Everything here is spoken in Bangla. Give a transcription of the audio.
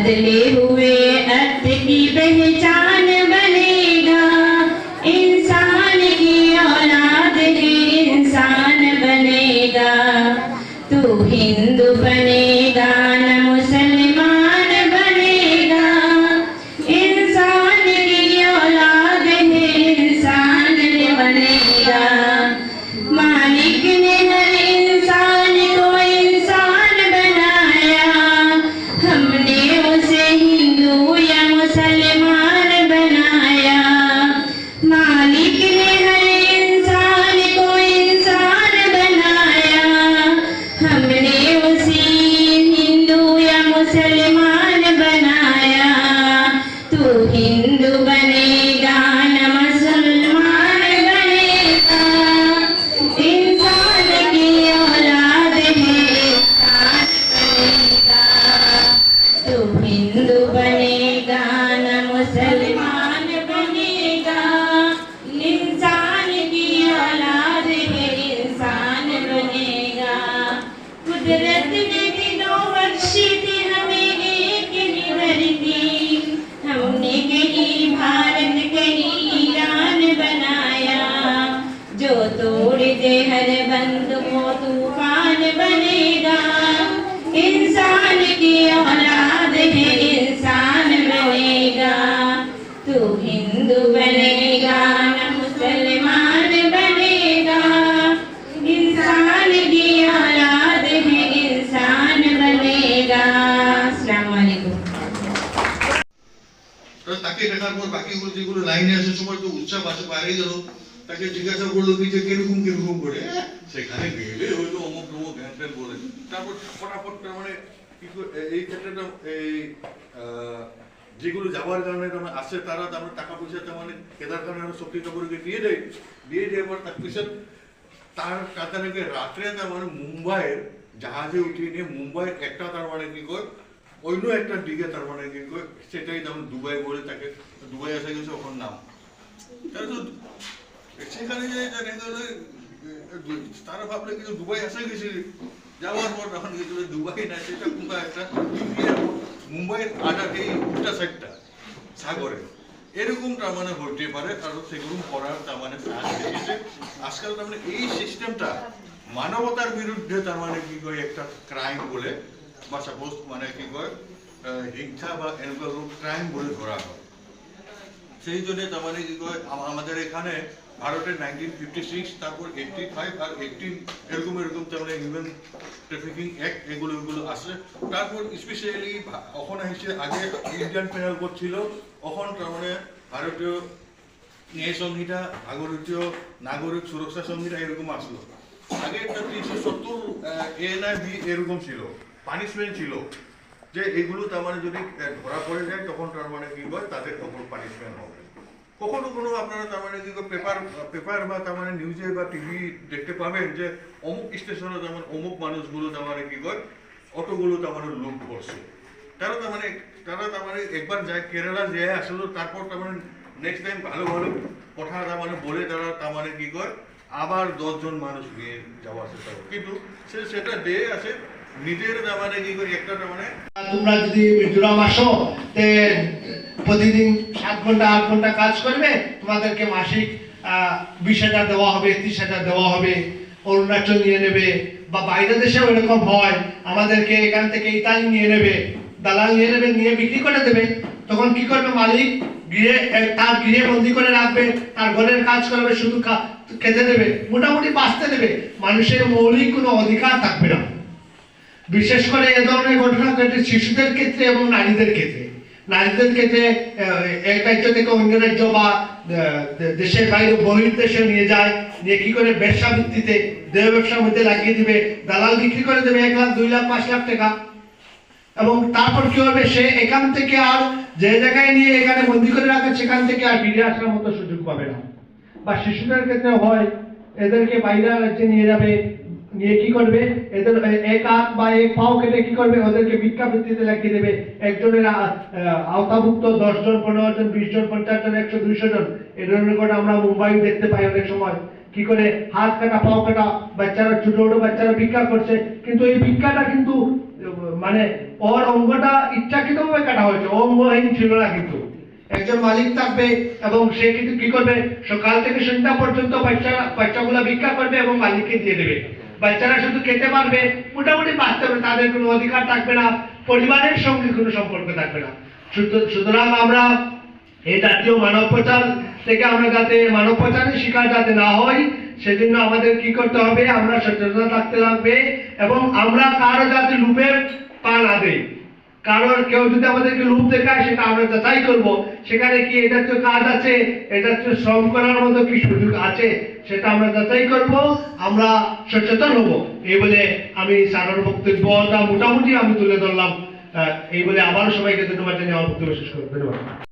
बदले हुए अर्थ की पहचान बनेगा। इंसान की औलाद ही इंसान बनेगा। तू हिंदू बनेगा, न मुसलमान তো তাকে দেখার পর বাকিগুলো যেগুলো লাইনে আসার সময় তো উৎসাহ আসে বাইরে গেল তাকে জিজ্ঞাসা করল কি যে কীরকম কীরকম করে। সেখানে গেলে হয়তো অমুক তমুক হ্যান ত্যান বলে। তারপর ফটাফট তার মানে এই ক্ষেত্রে তো এই যেগুলো যাওয়ার কারণে তার আসে তারা, তার মানে টাকা পয়সা তার মানে কেদার খানের শক্তি কাপুরকে দিয়ে দেয় দিয়ে দেওয়ার পর তার পিছত তার কাতারকে রাত্রে তার মানে মুম্বাইয়ের জাহাজে উঠিয়ে নিয়ে মুম্বাইয়ের একটা তার মানে কি কয় অন্য একটা দিকে, তার মানে কি কয় সেটাই যেমন দুবাই বলে তাকে, দুবাই আসা গেছে ওখান নাম। সেখানে যে তারা ভাবলে কিছু দুবাই আসা গেছে। যাওয়ার পর তখন কিছু দুবাই না, সেটা কোনটা একটা মুম্বাইয়ের আটাকে উল্টা সাইডটা সাগরে। এরকম তার মানে হতে পারে আর সেগুলো করার তার মানে আজকাল তার মানে এই সিস্টেমটা মানবতার বিরুদ্ধে তার মানে কি কয় একটা ক্রাইম বলে বা সাপোজ মানে কি কয় হিংসা বা এনেকুৱা ক্রাইম বলে ধরা হয়। সেই জন্য তার মানে কি কয়, আম- আমাদের এখানে ভারতের নাইনটিন ফিফটি সিক্স তারপর এইটটি ফাইভ আর এইটিন এরকম এরকম তার মানে হিউম্যান ট্রাফিকিং অ্যাক্ট এগুলো এগুলো আছে। তারপর স্পেশালি এখন আহিছে, আগে ইন্ডিয়ান পেনাল কোড ছিল এখন তার মানে ভারতীয় ন্যায় সংহিতা ভারতীয় নাগরিক সুরক্ষা সংহিতা এরকম আসলো আগে একটা তিনশো সত্তর এএনআই বি এরকম ছিল। পানিশমেন্ট ছিল যে এগুলো তার মানে যদি ধরা পড়ে যায় তখন তার মানে কি হয় তাদের ওপর পানিশমেন্ট হবে কখনো কোনো আপনারা তার মানে কি পেপার পেপার বা তার মানে নিউজে বা টিভি দেখতে পাবেন যে অমুক স্টেশনে তার মানে অমুক মানুষগুলো তার মানে কি হয় অটোগুলো তার মানে লুট করছে তারা তার মানে তারা তার মানে একবার যায় কেরালা যেয়ে আসলো তারপর তার মানে নেক্সট টাইম ভালো ভালো কথা তার মানে বলে তারা তার মানে কি করে আবার দশজন মানুষ নিয়ে যাওয়ার চেষ্টা কিন্তু সে সেটা দিয়ে আছে নিজের তার মানে কি করে? একটা তোমরা যদি মিজোরাম আসো তে প্রতিদিন সাত ঘণ্টা, আট ঘণ্টা কাজ করবে, তোমাদেরকে মাসিক বিশ হাজার দেওয়া হবে হাজার দেওয়া হবে, অরুণাচল নিয়ে নেবে, বা বাইরের দেশেও এরকম হয়, আমাদেরকে এখান থেকে ইতালি নিয়ে নেবে, দালাল নিয়ে নেবে, নিয়ে বিক্রি করে দেবে, তখন কি করবে মালিক? গৃহে তার গৃহে বন্দি করে রাখবে, তার ঘরের কাজ করবে, শুধু খেতে দেবে, মোটামুটি বাঁচতে দেবে। মানুষের মৌলিক কোনো অধিকার থাকবে না। বিশেষ করে এ ধরনের ঘটনা ঘটে শিশুদের ক্ষেত্রে এবং নারীদের ক্ষেত্রে। নারীদের ক্ষেত্রে এক রাজ্য থেকে অন্য রাজ্য বা দেশের বাইরে বহির দেশে নিয়ে যায়, নিয়ে কি করে ব্যবসা ভিত্তিতে দেহ ব্যবসার মধ্যে লাগিয়ে দিবে, দালাল বিক্রি করে দেবে এক লাখ, দুই লাখ, পাঁচ লাখ টাকা। এবং তারপর কি হবে? সে এখান থেকে আর যে জায়গায় নিয়ে এখানে বন্দি করে রাখে, সেখান থেকে আর ফিরে আসার মতো সুযোগ পাবে না। বা শিশুদের ক্ষেত্রে হয়, এদেরকে বাইরে রাজ্যে নিয়ে যাবে নিয়ে কি করবে? এদের এ- এক হাত বা এক পাও কেটে কি করবে? ওদেরকে ভিক্ষা ভিত্তিতে লাগিয়ে দেবে। একজনের আওতাভুক্ত দশ জন পনেরো জন বিশ জন পঞ্চাশ জন একশো, দুইশো জন, এ ধরনের কথা আমরা মুম্বাই দেখতে পাই অনেক সময়। কি করে? হাত কাটা, পাও কাটা, বাচ্চারা, ছোট ছোট বাচ্চারা ভিক্ষা করছে। কিন্তু এই ভিক্ষাটা কিন্তু মানে ওর অঙ্গটা ইচ্ছাকৃতভাবে কাটা হয়েছে। অঙ্গহীন ছিল না কিন্তু। একজন মালিক থাকবে এবং সে কিন্তু কি করবে? সকাল থেকে সন্ধ্যা পর্যন্ত বাচ্চা, বাচ্চাগুলা ভিক্ষা করবে এবং মালিককে দিয়ে দেবে। বাচ্চারা শুধু খেতে পারবে, মোটামুটি বাঁচতে পারবে, তাদের কোনো অধিকার থাকবে না, পরিবারের সঙ্গে কোনো সম্পর্ক থাকবে না। সুতরাং আমরা এই জাতীয় মানব প্রচার থেকে আমরা যাতে মানব প্রচারের শিকার যাতে না হই, সেজন্য আমাদের কি করতে হবে, আমরা সচেতন থাকতে লাগবে এবং আমরা কারও যাতে লুপের পা না দেই। কারণ কেউ যদি আমাদেরকে লোভ দেখায়, সেটা আমরা যাচাই করব। সেখানে কি এটার তো কাজ আছে? এটার তো শ্রম করার মতো কি সুযোগ আছে? সেটা আমরা যাচাই করব, আমরা সচেতন হব। এই বলে আমি সাধারণ বক্তব্যটা মোটামুটি আমি তুলে ধরলাম। এই বলে আবারও সবাইকে ধন্যবাদ জানিয়ে আমার বক্তব্য শেষ করব ধন্যবাদ।